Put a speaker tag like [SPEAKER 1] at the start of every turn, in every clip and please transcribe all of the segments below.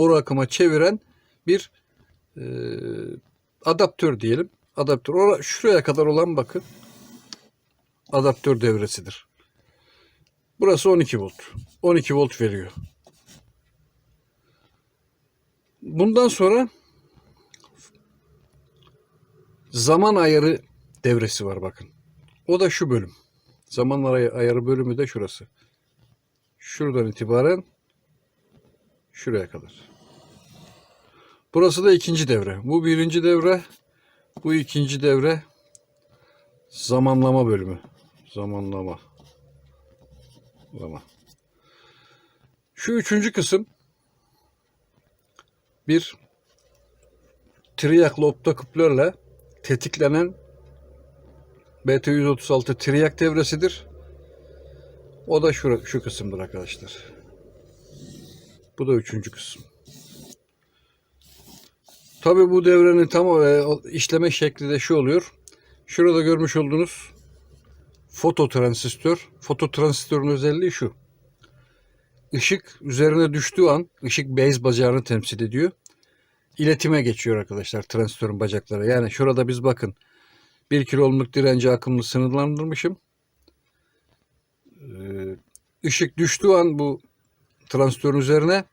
[SPEAKER 1] boru akıma çeviren bir e, adaptör diyelim. Adaptör. Ora, şuraya kadar olan bakın adaptör devresidir. Burası 12 volt. 12 volt veriyor. Bundan sonra zaman ayarı devresi var bakın. O da şu bölüm. Zaman ay- ayarı bölümü de şurası. Şuradan itibaren şuraya kadar. Burası da ikinci devre. Bu birinci devre. Bu ikinci devre. Zamanlama bölümü. Zamanlama. Zaman. Şu üçüncü kısım bir triyaklı optoküplerle tetiklenen BT136 triyak devresidir. O da şu, şu kısımdır arkadaşlar. Bu da üçüncü kısım. Tabi bu devrenin tam e, işleme şekli de şu oluyor. Şurada görmüş olduğunuz fototransistör. Fototransistörün özelliği şu. Işık üzerine düştüğü an ışık base bacağını temsil ediyor. İletime geçiyor arkadaşlar transistörün bacakları. Yani şurada biz bakın 1 kilo ohmluk direnci akımını sınırlandırmışım. Ee, Işık düştüğü an bu transistörün üzerine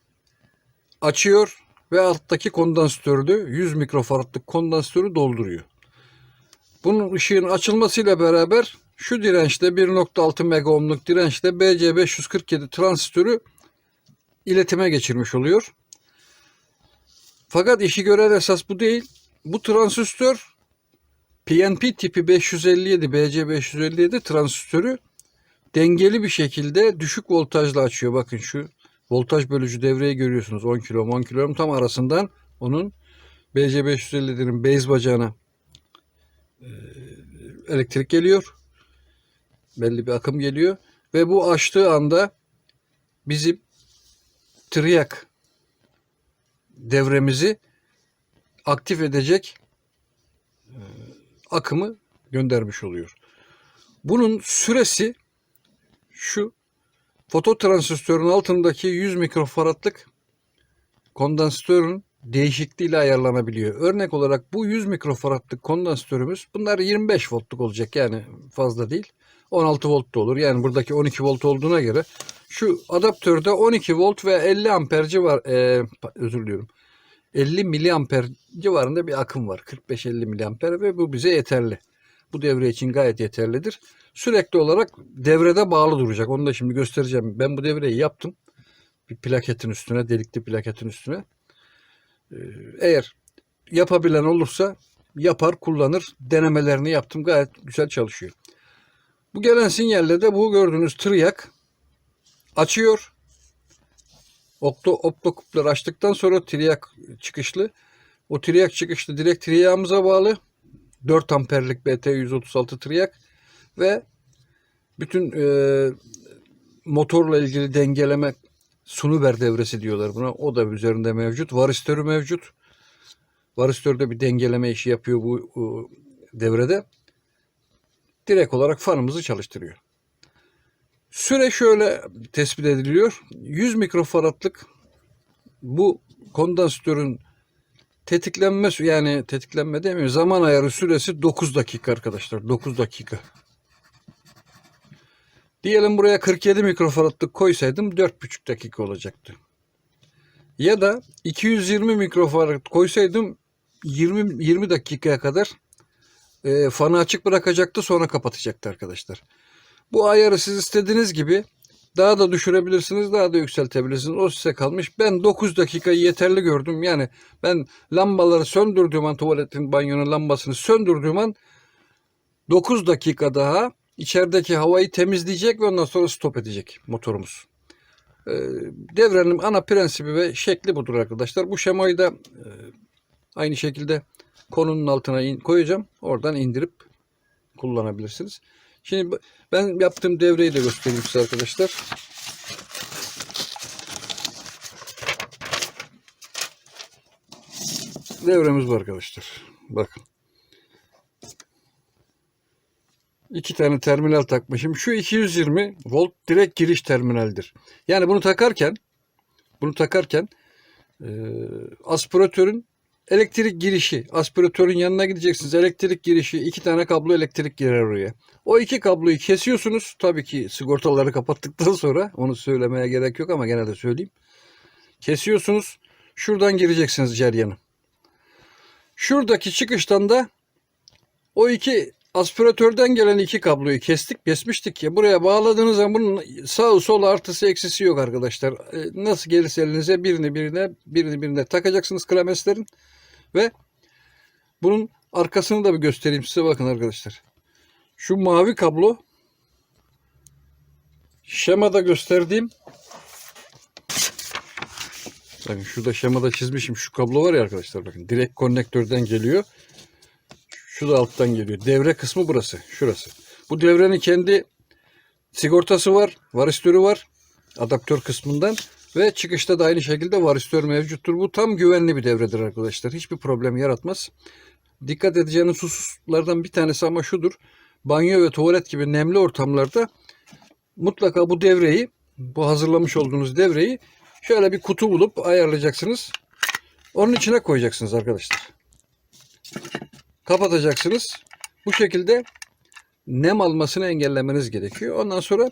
[SPEAKER 1] açıyor ve alttaki kondansatörü 100 mikrofaradlık kondansatörü dolduruyor. Bunun ışığın açılmasıyla beraber şu dirençte 1.6 mega ohmluk dirençte BC547 transistörü iletime geçirmiş oluyor. Fakat işi gören esas bu değil. Bu transistör PNP tipi 557 BC557 transistörü dengeli bir şekilde düşük voltajla açıyor. Bakın şu voltaj bölücü devreyi görüyorsunuz. 10 kilo 10 kilo tam arasından onun BC557'nin base bacağına e, elektrik geliyor. Belli bir akım geliyor. Ve bu açtığı anda bizim triyak devremizi aktif edecek e, akımı göndermiş oluyor. Bunun süresi şu fototransistörün altındaki 100 mikrofaradlık kondansatörün değişikliğiyle ayarlanabiliyor. Örnek olarak bu 100 mikrofaradlık kondansatörümüz bunlar 25 voltluk olacak yani fazla değil. 16 volt da olur. Yani buradaki 12 volt olduğuna göre şu adaptörde 12 volt ve 50 amper civar e, özür diliyorum. 50 miliamper civarında bir akım var. 45-50 miliamper ve bu bize yeterli. Bu devre için gayet yeterlidir. Sürekli olarak devrede bağlı duracak. Onu da şimdi göstereceğim. Ben bu devreyi yaptım. Bir plaketin üstüne, delikli plaketin üstüne. Ee, Eğer yapabilen olursa yapar, kullanır. Denemelerini yaptım. Gayet güzel çalışıyor. Bu gelen sinyalle de bu gördüğünüz triyak açıyor. Opto, optokuplar açtıktan sonra triyak çıkışlı. O triyak çıkışlı direkt triyağımıza bağlı. 4 amperlik BT136 triyak ve bütün e, motorla ilgili dengeleme sunuber devresi diyorlar buna. O da üzerinde mevcut. Varistörü mevcut. Varistörde bir dengeleme işi yapıyor bu bu devrede. Direkt olarak fanımızı çalıştırıyor. Süre şöyle tespit ediliyor. 100 mikrofaradlık bu kondansatörün tetiklenme yani tetiklenme demiyorum zaman ayarı süresi 9 dakika arkadaşlar 9 dakika. Diyelim buraya 47 mikrofaradlık koysaydım 4,5 dakika olacaktı. Ya da 220 mikrofarad koysaydım 20 20 dakikaya kadar e, fanı açık bırakacaktı sonra kapatacaktı arkadaşlar. Bu ayarı siz istediğiniz gibi daha da düşürebilirsiniz, daha da yükseltebilirsiniz. O size kalmış. Ben 9 dakikayı yeterli gördüm. Yani ben lambaları söndürdüğüm an tuvaletin, banyonun lambasını söndürdüğüm an 9 dakika daha içerideki havayı temizleyecek ve ondan sonra stop edecek motorumuz. Ee, devrenin ana prensibi ve şekli budur arkadaşlar. Bu şemayı da e, aynı şekilde konunun altına in- koyacağım. Oradan indirip kullanabilirsiniz. Şimdi ben yaptığım devreyi de göstereyim size arkadaşlar. Devremiz bu arkadaşlar. Bakın. İki tane terminal takmışım. Şu 220 volt direkt giriş terminaldir. Yani bunu takarken bunu takarken e, aspiratörün elektrik girişi. Aspiratörün yanına gideceksiniz. Elektrik girişi. iki tane kablo elektrik girer oraya. O iki kabloyu kesiyorsunuz. Tabii ki sigortaları kapattıktan sonra onu söylemeye gerek yok ama gene de söyleyeyim. Kesiyorsunuz. Şuradan gireceksiniz ceryanı. Şuradaki çıkıştan da o iki aspiratörden gelen iki kabloyu kestik, kesmiştik ya. Buraya bağladığınız zaman bunun sağı solu artısı eksisi yok arkadaşlar. E, Nasıl gelirse elinize birini birine, birini birine takacaksınız klameslerin ve bunun arkasını da bir göstereyim size bakın arkadaşlar. Şu mavi kablo şemada gösterdiğim Bakın şurada şemada çizmişim. Şu kablo var ya arkadaşlar bakın. Direkt konnektörden geliyor. Şu da alttan geliyor. Devre kısmı burası. Şurası. Bu devrenin kendi sigortası var. Varistörü var. Adaptör kısmından. Ve çıkışta da aynı şekilde varistör mevcuttur. Bu tam güvenli bir devredir arkadaşlar. Hiçbir problem yaratmaz. Dikkat edeceğiniz hususlardan bir tanesi ama şudur. Banyo ve tuvalet gibi nemli ortamlarda mutlaka bu devreyi, bu hazırlamış olduğunuz devreyi şöyle bir kutu bulup ayarlayacaksınız. Onun içine koyacaksınız arkadaşlar. Kapatacaksınız. Bu şekilde nem almasını engellemeniz gerekiyor. Ondan sonra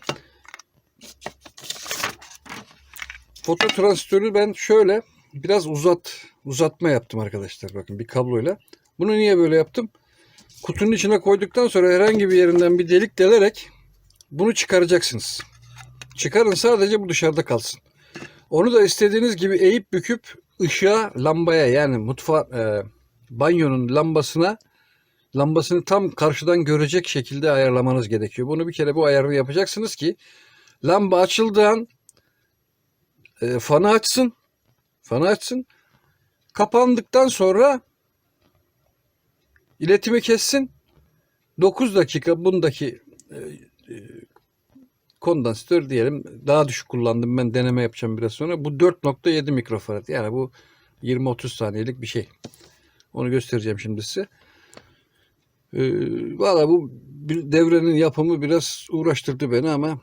[SPEAKER 1] foto transistörü ben şöyle biraz uzat uzatma yaptım arkadaşlar. Bakın bir kabloyla. Bunu niye böyle yaptım? Kutunun içine koyduktan sonra herhangi bir yerinden bir delik delerek bunu çıkaracaksınız. Çıkarın sadece bu dışarıda kalsın. Onu da istediğiniz gibi eğip büküp ışığa, lambaya yani mutfa e, banyonun lambasına lambasını tam karşıdan görecek şekilde ayarlamanız gerekiyor. Bunu bir kere bu ayarını yapacaksınız ki lamba açıldığı e, fanı açsın. Fanı açsın. Kapandıktan sonra iletimi kessin. 9 dakika bundaki e, e, kondansatör diyelim daha düşük kullandım ben deneme yapacağım biraz sonra. Bu 4.7 mikrofarad yani bu 20-30 saniyelik bir şey. Onu göstereceğim şimdi size. Ee, Valla bu devrenin yapımı biraz uğraştırdı beni ama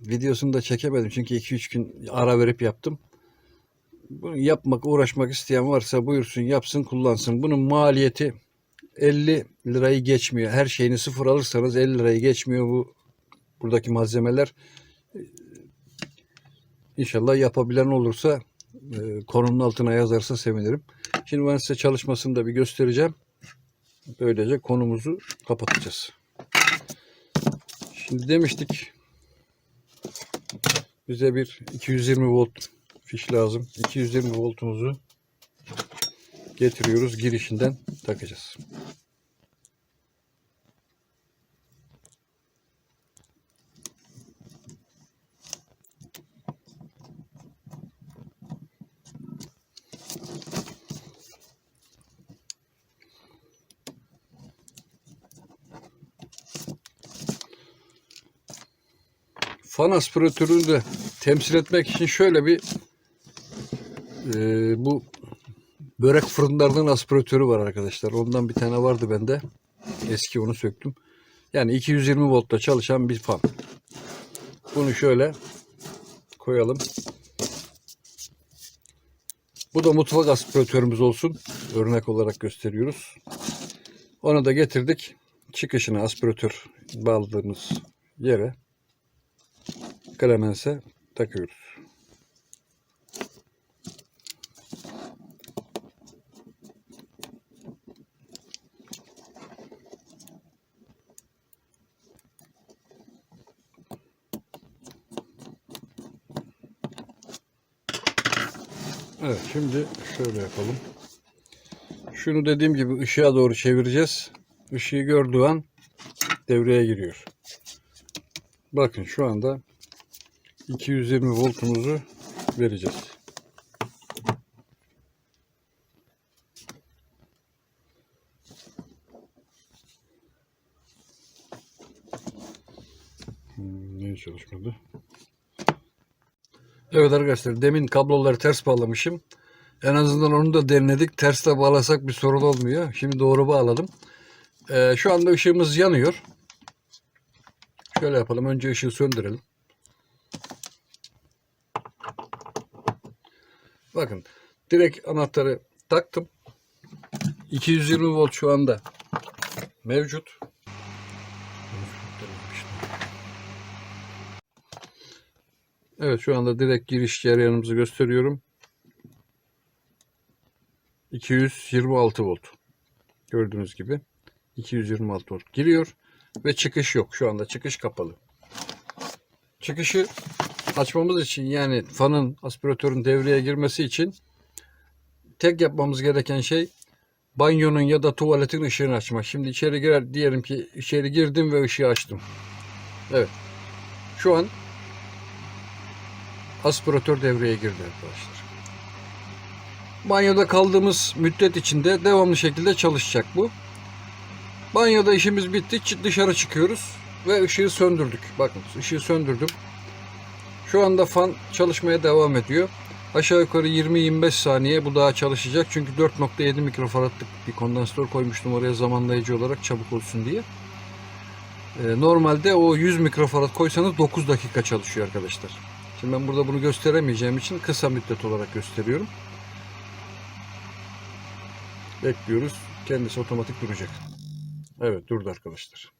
[SPEAKER 1] videosunu da çekemedim. Çünkü 2-3 gün ara verip yaptım. Bunu yapmak, uğraşmak isteyen varsa buyursun, yapsın, kullansın. Bunun maliyeti 50 lirayı geçmiyor. Her şeyini sıfır alırsanız 50 lirayı geçmiyor bu buradaki malzemeler. Ee, İnşallah yapabilen olursa e, konunun altına yazarsa sevinirim. Şimdi ben size çalışmasını da bir göstereceğim. Böylece konumuzu kapatacağız. Şimdi demiştik bize bir 220 volt fiş lazım. 220 voltumuzu getiriyoruz. Girişinden takacağız. Fan aspiratörünü de temsil etmek için şöyle bir e, bu börek fırınlarının aspiratörü var arkadaşlar. Ondan bir tane vardı bende. Eski onu söktüm. Yani 220 voltta çalışan bir fan. Bunu şöyle koyalım. Bu da mutfak aspiratörümüz olsun. Örnek olarak gösteriyoruz. Onu da getirdik. Çıkışına aspiratör bağladığımız yere Clemens'e takıyoruz. Evet şimdi şöyle yapalım. Şunu dediğim gibi ışığa doğru çevireceğiz. Işığı gördüğü an devreye giriyor. Bakın şu anda 220 voltumuzu vereceğiz. Hmm, Niye çalışmadı? Evet arkadaşlar demin kabloları ters bağlamışım. En azından onu da denedik. Ters bağlasak bir sorun olmuyor. Şimdi doğru bağladım. Ee, şu anda ışığımız yanıyor. Şöyle yapalım. Önce ışığı söndürelim. Bakın direkt anahtarı taktım. 220 volt şu anda mevcut. Evet şu anda direkt giriş cereyanımızı gösteriyorum. 226 volt. Gördüğünüz gibi 226 volt giriyor ve çıkış yok. Şu anda çıkış kapalı. Çıkışı açmamız için yani fanın aspiratörün devreye girmesi için tek yapmamız gereken şey banyonun ya da tuvaletin ışığını açmak. Şimdi içeri girer diyelim ki içeri girdim ve ışığı açtım. Evet. Şu an aspiratör devreye girdi arkadaşlar. Banyoda kaldığımız müddet içinde devamlı şekilde çalışacak bu. Banyoda işimiz bitti. Dışarı çıkıyoruz ve ışığı söndürdük. Bakın ışığı söndürdüm. Şu anda fan çalışmaya devam ediyor. Aşağı yukarı 20-25 saniye bu daha çalışacak. Çünkü 4.7 mikrofaradlık bir kondansatör koymuştum oraya zamanlayıcı olarak çabuk olsun diye. Ee, normalde o 100 mikrofarad koysanız 9 dakika çalışıyor arkadaşlar. Şimdi ben burada bunu gösteremeyeceğim için kısa müddet olarak gösteriyorum. Bekliyoruz. Kendisi otomatik duracak. Evet durdu arkadaşlar.